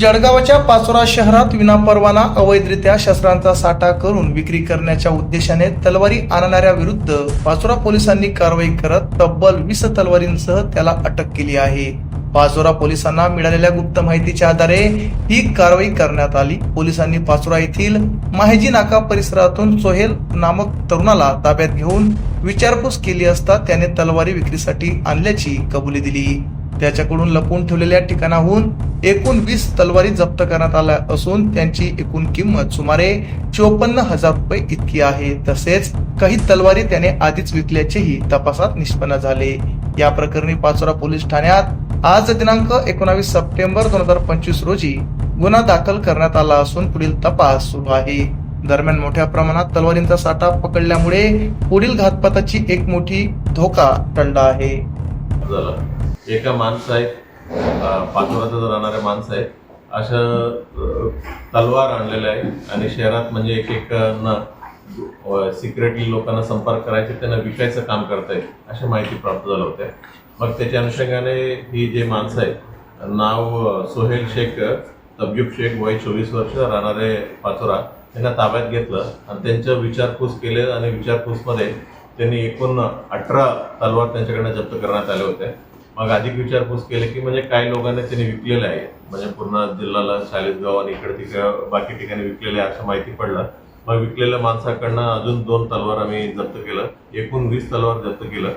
जळगावच्या पाचोरा शहरात विनापरवाना अवैधरित्या शस्त्रांचा साठा करून विक्री करण्याच्या उद्देशाने तलवारी आणणाऱ्या विरुद्ध पाचोरा पोलिसांनी कारवाई करत तब्बल वीस तलवारींसह त्याला अटक केली आहे. पाचोरा पोलिसांना मिळालेल्या गुप्त माहितीच्या आधारे ही कारवाई करण्यात आली. पोलिसांनी पाचोरा येथील माहेजी नाका परिसरातून सोहेल नामक तरुणाला ताब्यात घेऊन विचारपूस केली असता त्याने तलवारी विक्रीसाठी आणल्याची कबुली दिली. त्याच्याकडून लपवून ठेवलेल्या ठिकाणाहून एकूण वीस तलवारी जप्त करण्यात आल्या असून त्यांची एकूण किंमत सुमारे चोपन्न हजार रुपये इतकी आहे. तसेच काही तलवारी त्याने आधीच विकल्याचेही तपासात निष्पन्न झाले. या प्रकरणी पाचोरा पोलीस ठाण्यात आज दिनांक एकोणावीस सप्टेंबर दोन हजार पंचवीस रोजी गुन्हा दाखल करण्यात आला असून पुढील तपास सुरू आहे. दरम्यान मोठ्या प्रमाणात तलवारींचा साठा पकडल्यामुळे पुढील घातपाताची एक मोठी धोका टंडा आहे. झालं एका माणसं आहेत अं, राहणारे माणसं आहेत अशा तलवार आणलेल्या आहे आणि शहरात म्हणजे एक एक सिक्रेटली लोकांना संपर्क करायचे त्यांना विकायचं काम करतायत अशी माहिती प्राप्त झालं होत्या मग त्याच्या अनुषंगाने ही जे माणसं आहेत नाव सोहेल शेख तब्युब शेख वय चोवीस वर्ष राहणारे पाचोरा त्यांना ताब्यात घेतलं आणि त्यांचं विचारपूस केले आणि विचारपूसमध्ये त्यांनी एकूण अठरा तलवार त्यांच्याकडनं जप्त करण्यात आले होते. मग अधिक विचारपूस केली की म्हणजे काही लोकांनी त्यांनी विकलेले आहे. म्हणजे पूर्ण जिल्ह्याला चाळीसगाव आणि इकडे तिकडे बाकी ठिकाणी विकलेले आहे असं माहिती पडलं. मग विकलेल्या माणसाकडनं अजून दोन तलवार आम्ही जप्त केलं. एकूण वीस तलवार जप्त केलं.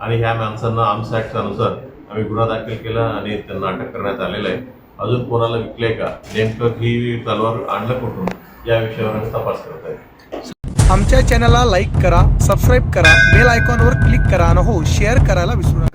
आणि ह्या माणसांना आर्म्स ॲक्टनुसार आम्ही गुन्हा दाखल केला आणि त्यांना अटक करण्यात आलेलं आहे. अजून कोणाला विकलंय का? नेमकं ही तलवार आणलं कुठून? या विषयावर आम्ही तपास करत आहे. आमच्या चॅनलला लाईक करा सबस्क्राईब करा बेल आयकॉनवर क्लिक करा आणि हो शेअर करायला विसरू नका.